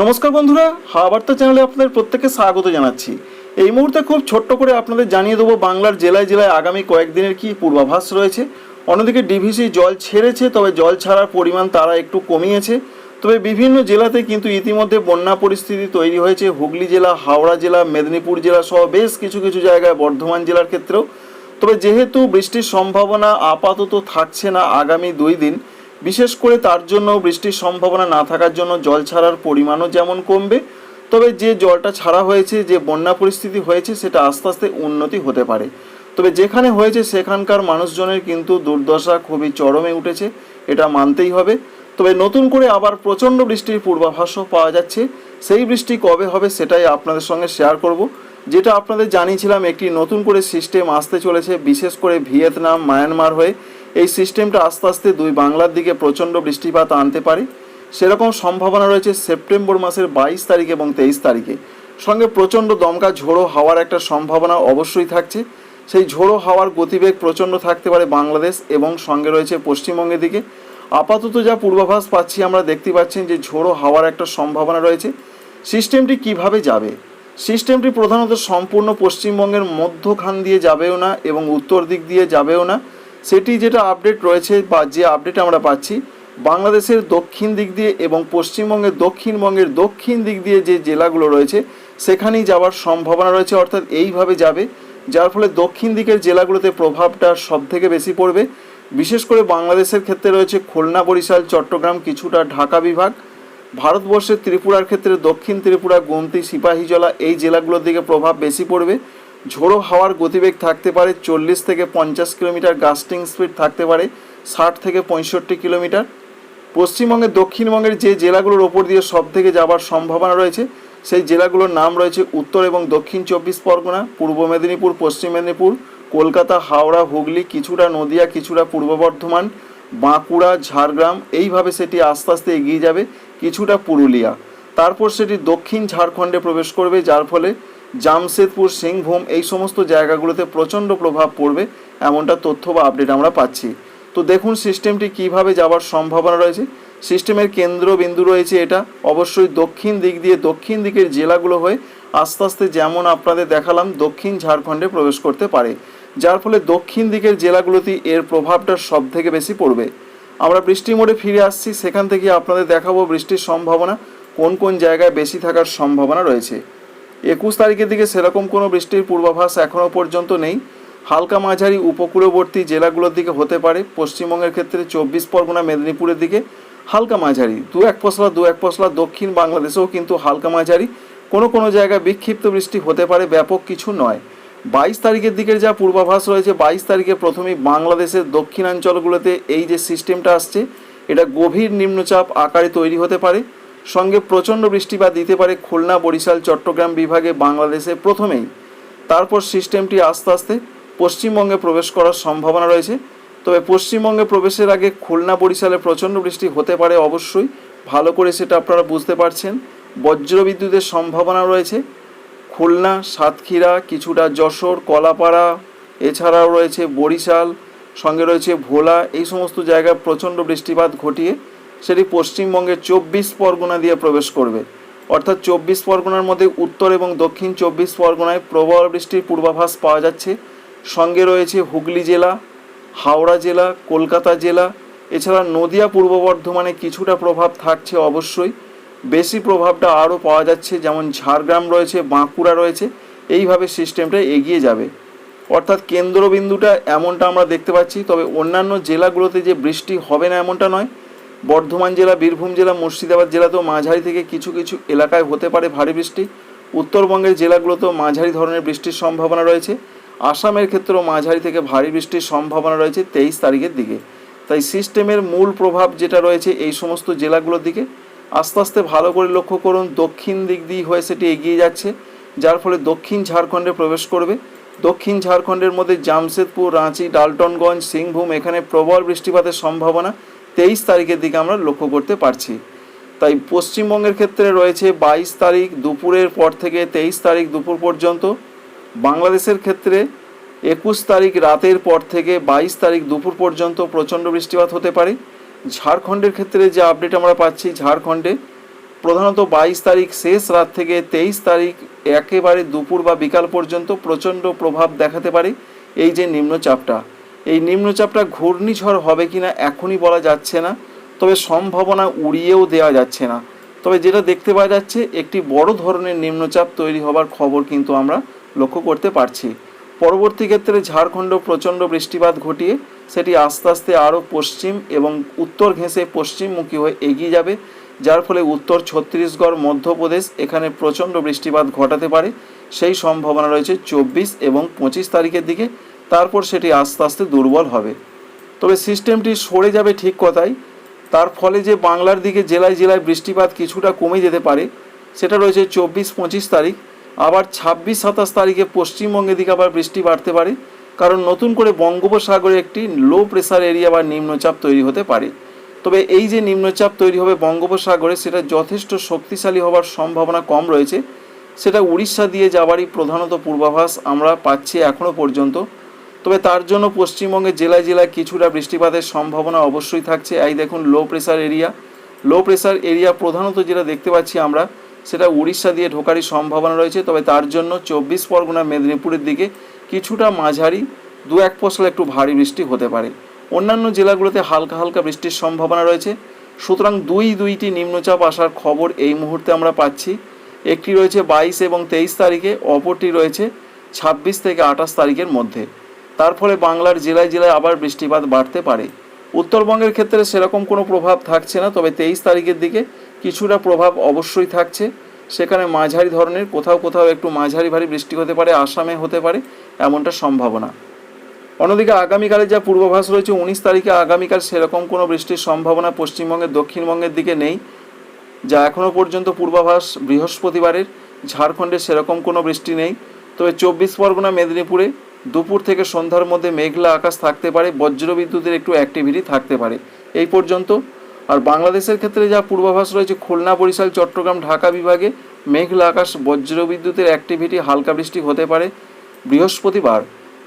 নমস্কার বন্ধুরা, হাওয়াবার্তা চ্যানেলে আপনাদের প্রত্যেককে স্বাগত জানাচ্ছি। এই মুহূর্তে খুব ছোট্ট করে আপনাদের জানিয়ে দেবো বাংলার জেলায় জেলায় আগামী কয়েকদিনের কি পূর্বাভাস রয়েছে। অন্যদিকে ডিভিসি জল ছেড়েছে, তবে জল ছাড়ার পরিমাণ তারা একটু কমিয়েছে। তবে বিভিন্ন জেলাতে কিন্তু ইতিমধ্যে বন্যা পরিস্থিতি তৈরি হয়েছে। হুগলি জেলা, হাওড়া জেলা, মেদিনীপুর জেলা সহ বেশ কিছু কিছু জায়গায় বর্ধমান জেলার ক্ষেত্রেও। তবে যেহেতু বৃষ্টির সম্ভাবনা আপাতত থাকছে না আগামী দুই দিন বিশেষ করে তার জন্য বৃষ্টির সম্ভাবনা না থাকার জন্য জল ছাড়ার পরিমাণও যেমন কমবে, তবে যে জলটা ছাড়া হয়েছে, যে বন্যা পরিস্থিতি হয়েছে, সেটা আস্তে আস্তে উন্নতি হতে পারে। তবে যেখানে হয়েছে, সেখানকার মানুষজনের কিন্তু দুর্দশা খুবই চরমে উঠেছে, এটা মানতেই হবে। তবে নতুন করে আবার প্রচণ্ড বৃষ্টির পূর্বাভাসও পাওয়া যাচ্ছে। সেই বৃষ্টি কবে হবে, সেটাই আপনাদের সঙ্গে শেয়ার করব। যেটা আপনাদের জানিয়েছিলাম, একটি নতুন করে সিস্টেম আসতে চলেছে, বিশেষ করে ভিয়েতনাম, মায়ানমার হয়ে। এই সিস্টেমটা আস্তে আস্তে দুই বাংলার দিকে প্রচণ্ড বৃষ্টিপাত আনতে পারে। সেরকম সম্ভাবনা রয়েছে সেপ্টেম্বর মাসের বাইশ তারিখ এবং তেইশ তারিখে। সঙ্গে প্রচণ্ড দমকা, ঝোড়ো হাওয়ার একটা সম্ভাবনা অবশ্যই থাকছে। সেই ঝোড়ো হাওয়ার গতিবেগ প্রচণ্ড থাকতে পারে বাংলাদেশ এবং সঙ্গে রয়েছে পশ্চিমবঙ্গের দিকে। আপাতত যা পূর্বাভাস পাচ্ছি, আমরা দেখতে পাচ্ছেন যে ঝোড়ো হাওয়ার একটা সম্ভাবনা রয়েছে। সিস্টেমটি কীভাবে যাবে? সিস্টেমটি প্রধানত সম্পূর্ণ পশ্চিমবঙ্গের মধ্যখান দিয়ে যাবেও না এবং উত্তর দিক দিয়ে যাবেও না। সেটি যেটা আপডেট রয়েছে বা যে আপডেট আমরা পাচ্ছি, বাংলাদেশের দক্ষিণ দিক দিয়ে এবং পশ্চিমবঙ্গের দক্ষিণবঙ্গের দক্ষিণ দিক দিয়ে যে জেলাগুলো রয়েছে, সেখানেই যাওয়ার সম্ভাবনা রয়েছে, অর্থাৎ এইভাবে যাবে, যার ফলে দক্ষিণ দিকের জেলাগুলোতে প্রভাবটা সব থেকে বেশি পড়বে। বিশেষ করে বাংলাদেশের ক্ষেত্রে রয়েছে খুলনা, বরিশাল, চট্টগ্রাম, কিছুটা ঢাকা বিভাগ, ভারতবর্ষের ত্রিপুরার ক্ষেত্রে দক্ষিণ ত্রিপুরা, গুমতি, সিপাহীজলা এই জেলাগুলোর দিকে প্রভাব বেশি পড়বে। ঝোড়ো হাওয়ার গতিবেগ থাকতে পারে চল্লিশ থেকে পঞ্চাশ কিলোমিটার, গাস্টিং স্পিড থাকতে পারে ষাট থেকে পঁয়ষট্টি কিলোমিটার। পশ্চিমবঙ্গের, দক্ষিণবঙ্গের যে জেলাগুলোর ওপর দিয়ে সব থেকে যাবার সম্ভাবনা রয়েছে, সেই জেলাগুলোর নাম রয়েছে উত্তর এবং দক্ষিণ চব্বিশ পরগনা, পূর্ব মেদিনীপুর, পশ্চিম মেদিনীপুর, কলকাতা, হাওড়া, হুগলি, কিছুটা নদিয়া, কিছুটা পূর্ব বর্ধমান, বাঁকুড়া, ঝাড়গ্রাম, এইভাবে সেটি আস্তে আস্তে এগিয়ে যাবে কিছুটা পুরুলিয়া। তারপর সেটি দক্ষিণ ঝাড়খণ্ডে প্রবেশ করবে, যার ফলে জামশেদপুর, সিংভূম এই সমস্ত জায়গাগুলোতে প্রচণ্ড প্রভাব পড়বে এমনটা তথ্য বা আপডেট আমরা পাচ্ছি। তো দেখুন সিস্টেমটি কীভাবে যাওয়ার সম্ভাবনা রয়েছে। সিস্টেমের কেন্দ্রবিন্দু রয়েছে এটা। অবশ্যই দক্ষিণ দিক দিয়ে দক্ষিণ দিকের জেলাগুলো হয়ে আস্তে আস্তে যেমন আপনাদের দেখালাম, দক্ষিণ ঝাড়খণ্ডে প্রবেশ করতে পারে। যার ফলে দক্ষিণ দিকের জেলাগুলোতেই এর প্রভাবটা সব থেকে বেশি পড়বে। আমরা বৃষ্টি মোড়ে ফিরে আসছি। সেখান থেকে আপনাদের দেখাবো বৃষ্টির সম্ভাবনা, কোন কোন জায়গায় বেশি থাকার সম্ভাবনা রয়েছে। একুশ তারিখের দিকে সেরকম কোনো বৃষ্টির পূর্বাভাস এখনও পর্যন্ত নেই। হালকা মাঝারি উপকূলবর্তী জেলাগুলোর দিকে হতে পারে। পশ্চিমবঙ্গের ক্ষেত্রে চব্বিশ পরগনা, মেদিনীপুরের দিকে হালকা মাঝারি। দু এক পশলা, দু এক পশলা দক্ষিণ বাংলাদেশেও কিন্তু হালকা মাঝারি। কোনো কোনো জায়গায় বিক্ষিপ্ত বৃষ্টি হতে পারে, ব্যাপক কিছু নয়। বাইশ তারিখের দিকের যা পূর্বাভাস রয়েছে, বাইশ তারিখে প্রথমেই বাংলাদেশের দক্ষিণাঞ্চলগুলোতে এই যে সিস্টেমটা আসছে, এটা গভীর নিম্নচাপ আকারে তৈরি হতে পারে। সঙ্গে প্রচণ্ড বৃষ্টিপাত দিতে পারে খুলনা, বরিশাল, চট্টগ্রাম বিভাগে বাংলাদেশে প্রথমেই। তারপর সিস্টেমটি আস্তে আস্তে পশ্চিমবঙ্গে প্রবেশ করার সম্ভাবনা রয়েছে। তবে পশ্চিমবঙ্গে প্রবেশের আগে খুলনা, বরিশালে প্রচণ্ড বৃষ্টি হতে পারে অবশ্যই। ভালো করে সেটা আপনারা বুঝতে পারছেন। বজ্রবিদ্যুতের সম্ভাবনা রয়েছে। খুলনা, সাতক্ষীরা, কিছুটা যশোর, কলাপাড়া, এছাড়াও রয়েছে বরিশাল, সঙ্গে রয়েছে ভোলা। এই সমস্ত জায়গায় প্রচণ্ড বৃষ্টিপাত ঘটিয়ে সেটি পশ্চিমবঙ্গের চব্বিশ পরগনা দিয়ে প্রবেশ করবে। অর্থাৎ চব্বিশ পরগনার মধ্যে উত্তর এবং দক্ষিণ চব্বিশ পরগনায় প্রবল বৃষ্টির পূর্বাভাস পাওয়া যাচ্ছে। সঙ্গে রয়েছে হুগলি জেলা, হাওড়া জেলা, কলকাতা জেলা। এছাড়া নদিয়া পূর্ব বর্ধমানে কিছুটা প্রভাব থাকছে অবশ্যই। বেশি প্রভাবটা আরও পাওয়া যাচ্ছে, যেমন ঝাড়গ্রাম রয়েছে, বাঁকুড়া রয়েছে। এইভাবে সিস্টেমটা এগিয়ে যাবে। অর্থাৎ কেন্দ্রবিন্দুটা এমনটা আমরা দেখতে পাচ্ছি, তবে অন্যান্য জেলাগুলোতে যে বৃষ্টি হবে না এমনটা নয়। বর্ধমান জেলা, বীরভূম জেলা, মুর্শিদাবাদ জেলাতেও মাঝারি থেকে কিছু কিছু এলাকায় হতে পারে ভারী বৃষ্টি। উত্তরবঙ্গের জেলাগুলোতেও মাঝারি ধরনের বৃষ্টির সম্ভাবনা রয়েছে। আসামের ক্ষেত্রেও মাঝারি থেকে ভারী বৃষ্টির সম্ভাবনা রয়েছে তেইশ তারিখের দিকে। তাই সিস্টেমের মূল প্রভাব যেটা রয়েছে এই সমস্ত জেলাগুলোর দিকে। আস্তে আস্তে ভালো করে লক্ষ্য করুন, দক্ষিণ দিক দিয়ে হয়ে সেটি এগিয়ে যাচ্ছে, যার ফলে দক্ষিণ ঝাড়খণ্ডে প্রবেশ করবে। দক্ষিণ ঝাড়খণ্ডের মধ্যে জামশেদপুর, রাঁচি, ডালটনগঞ্জ, সিংভূম এখানে প্রবল বৃষ্টিপাতের সম্ভাবনা। তেইশ তারিখের দিকে আমরা লক্ষ্য করতে পারছি। তাই পশ্চিমবঙ্গের ক্ষেত্রে রয়েছে বাইশ তারিখ দুপুরের পর থেকে তেইশ তারিখ দুপুর পর্যন্ত। বাংলাদেশের ক্ষেত্রে একুশ তারিখ রাতের পর থেকে বাইশ তারিখ দুপুর পর্যন্ত প্রচণ্ড বৃষ্টিপাত হতে পারে। ঝাড়খণ্ডের ক্ষেত্রে যে আপডেট আমরা পাচ্ছি ঝাড়খণ্ডে, প্রধানত বাইশ তারিখ শেষ রাত থেকে তেইশ তারিখ একেবারে দুপুর বা বিকাল পর্যন্ত প্রচণ্ড প্রভাব দেখাতে পারে। এই যে নিম্নচাপটা এই নিম্নচাপটা ঘূর্ণিঝড় হবে কিনা এখনই বলা যাচ্ছে না, তবে সম্ভাবনা উড়িয়েও দেওয়া যাচ্ছে না। তবে যেটা দেখতে পাওয়া যাচ্ছে, একটি বড় ধরনের নিম্নচাপ তৈরি হবার খবর কিন্তু আমরা লক্ষ্য করতে পারছি। পরবর্তী ক্ষেত্রে ঝাড়খণ্ড প্রচণ্ড বৃষ্টিপাত ঘটিয়ে সেটি আস্তে আস্তে আরও পশ্চিম এবং উত্তর ঘেঁষে পশ্চিমমুখী হয়ে এগিয়ে যাবে, যার ফলে উত্তর ছত্তিশগড়, মধ্যপ্রদেশ এখানে প্রচণ্ড বৃষ্টিপাত ঘটাতে পারে। সেই সম্ভাবনা রয়েছে চব্বিশ এবং পঁচিশ তারিখের দিকে। তারপর সেটি আস্তে আস্তে দুর্বল হবে। তবে সিস্টেমটি সরে যাবে ঠিক কথাই। তার ফলে যে বাংলার দিকে জেলায় জেলায় বৃষ্টিপাত কিছুটা কমে যেতে পারে, সেটা রয়েছে চব্বিশ পঁচিশ তারিখ। আবার ছাব্বিশ সাতাশ তারিখে পশ্চিমবঙ্গের দিকে আবার বৃষ্টি বাড়তে পারে, কারণ নতুন করে বঙ্গোপসাগরে একটি লো প্রেসার এরিয়া বা নিম্নচাপ তৈরি হতে পারে। তবে এই যে নিম্নচাপ তৈরি হবে বঙ্গোপসাগরে, সেটা যথেষ্ট শক্তিশালী হওয়ার সম্ভাবনা কম রয়েছে। সেটা উড়িষ্যা দিয়ে যাওয়ারই প্রধানত পূর্বাভাস আমরা পাচ্ছি এখনও পর্যন্ত। তবে তার জন্য পশ্চিমবঙ্গের জেলায় জেলায় কিছুটা বৃষ্টিপাতের সম্ভাবনা অবশ্যই থাকছে। এই দেখুন low pressure area low pressure area প্রধানত যেটা দেখতে পাচ্ছি আমরা, সেটা উড়িষ্যা দিয়ে ঢোকারই সম্ভাবনা রয়েছে। তবে তার জন্য চব্বিশ পরগনা মেদিনীপুরের দিকে কিছুটা মাঝারি, দু এক পশলা একটু ভারী বৃষ্টি হতে পারে। অন্যান্য জেলাগুলোতে হালকা হালকা বৃষ্টির সম্ভাবনা রয়েছে। সুতরাং দুই দুইটি নিম্নচাপ আসার খবর এই মুহূর্তে আমরা পাচ্ছি। একটি রয়েছে বাইশ এবং তেইশ তারিখে, অপরটি রয়েছে ছাব্বিশ থেকে আঠাশ তারিখের মধ্যে। তার ফলে বাংলার জেলায় জেলায় আবার বৃষ্টিপাত বাড়তে পারে। উত্তরবঙ্গের ক্ষেত্রে সেরকম কোনো প্রভাব থাকছে না, তবে তেইশ তারিখের দিকে কিছুটা প্রভাব অবশ্যই থাকছে। সেখানে মাঝারি ধরনের, কোথাও কোথাও একটু মাঝারি ভারী বৃষ্টি হতে পারে, আসামে হতে পারে, এমনটা সম্ভাবনা। অন্যদিকে আগামীকালে যা পূর্বাভাস রয়েছে, উনিশ তারিখে আগামীকাল সেরকম কোনো বৃষ্টির সম্ভাবনা পশ্চিমবঙ্গের, দক্ষিণবঙ্গের দিকে নেই। যা এখনও পর্যন্ত পূর্বাভাস, বৃহস্পতিবারের ঝাড়খণ্ডে সেরকম কোনো বৃষ্টি নেই। তবে চব্বিশ পরগনা, মেদিনীপুরে দুপুর থেকে সন্ধ্যার মধ্যে মেঘলা আকাশ থাকতে পারে, বজ্রবিদ্যুতের একটু অ্যাক্টিভিটি থাকতে পারে। এই পর্যন্ত, আর বাংলাদেশের ক্ষেত্রে যা পূর্বাভাস রয়েছে, খুলনা, বরিশাল, চট্টগ্রাম, ঢাকা বিভাগে মেঘলা আকাশ, বজ্রবিদ্যুতের অ্যাক্টিভিটি হালকা বৃষ্টি হতে পারে। বৃহস্পতিবার,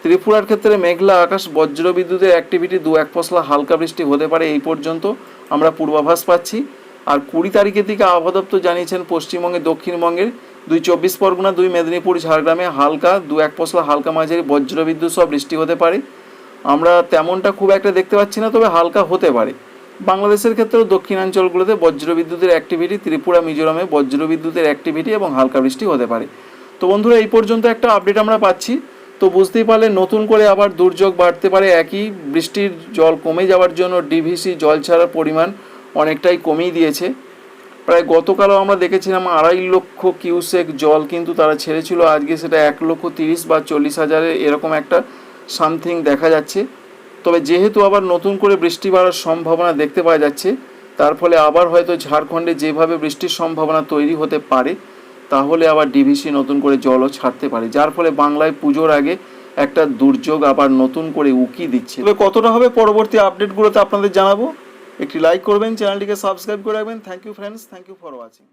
ত্রিপুরার ক্ষেত্রে মেঘলা আকাশ, বজ্রবিদ্যুতের অ্যাক্টিভিটি দু এক পশলা হালকা বৃষ্টি হতে পারে এই পর্যন্ত আমরা পূর্বাভাস পাচ্ছি। আর কুড়ি তারিখের দিকে আবহাওয়া দপ্তর জানিয়েছেন পশ্চিমবঙ্গে দক্ষিণবঙ্গের দুই চব্বিশ পরগনা, দুই মেদিনীপুর, ঝাড়গ্রামে হালকা, দু এক পশলা হালকা মাঝারি বজ্রবিদ্যুৎ সব বৃষ্টি হতে পারে। আমরা তেমনটা খুব একটা দেখতে পাচ্ছি না, তবে হালকা হতে পারে। বাংলাদেশের ক্ষেত্রেও দক্ষিণাঞ্চলগুলোতে বজ্রবিদ্যুতের অ্যাক্টিভিটি ত্রিপুরা, মিজোরামে বজ্রবিদ্যুতের অ্যাক্টিভিটি এবং হালকা বৃষ্টি হতে পারে। তো বন্ধুরা, এই পর্যন্ত একটা আপডেট আমরা পাচ্ছি। তো বুঝতেই পারলে নতুন করে আবার দুর্যোগ বাড়তে পারে, একই বৃষ্টির জল কমে যাওয়ার জন্য ডিভিসি জল ছাড়ার পরিমাণ অনেকটাই কমিয়ে দিয়েছে। প্রায় গতকালও আমরা দেখেছিলাম আড়াই লক্ষ কিউসেক জল কিন্তু তারা ছেড়েছিল। আজকে সেটা এক লক্ষ তিরিশ বা চল্লিশ হাজারে এরকম একটা সামথিং দেখা যাচ্ছে। তবে যেহেতু আবার নতুন করে বৃষ্টি বাড়ার সম্ভাবনা দেখতে পাওয়া যাচ্ছে, তার ফলে আবার হয়তো ঝাড়খণ্ডে যেভাবে বৃষ্টির সম্ভাবনা তৈরি হতে পারে, তাহলে আবার ডিভিসি নতুন করে জলও ছাড়তে পারে। যার ফলে বাংলায় পুজোর আগে একটা দুর্যোগ আবার নতুন করে উকি দিচ্ছে। তবে কতটা হবে পরবর্তী আপডেটগুলোতে আপনাদের জানাব? একটি লাইক করবেন চ্যানেলটিকে সাবস্ক্রাইব করে রাখবেন। Thank you friends thank you for watching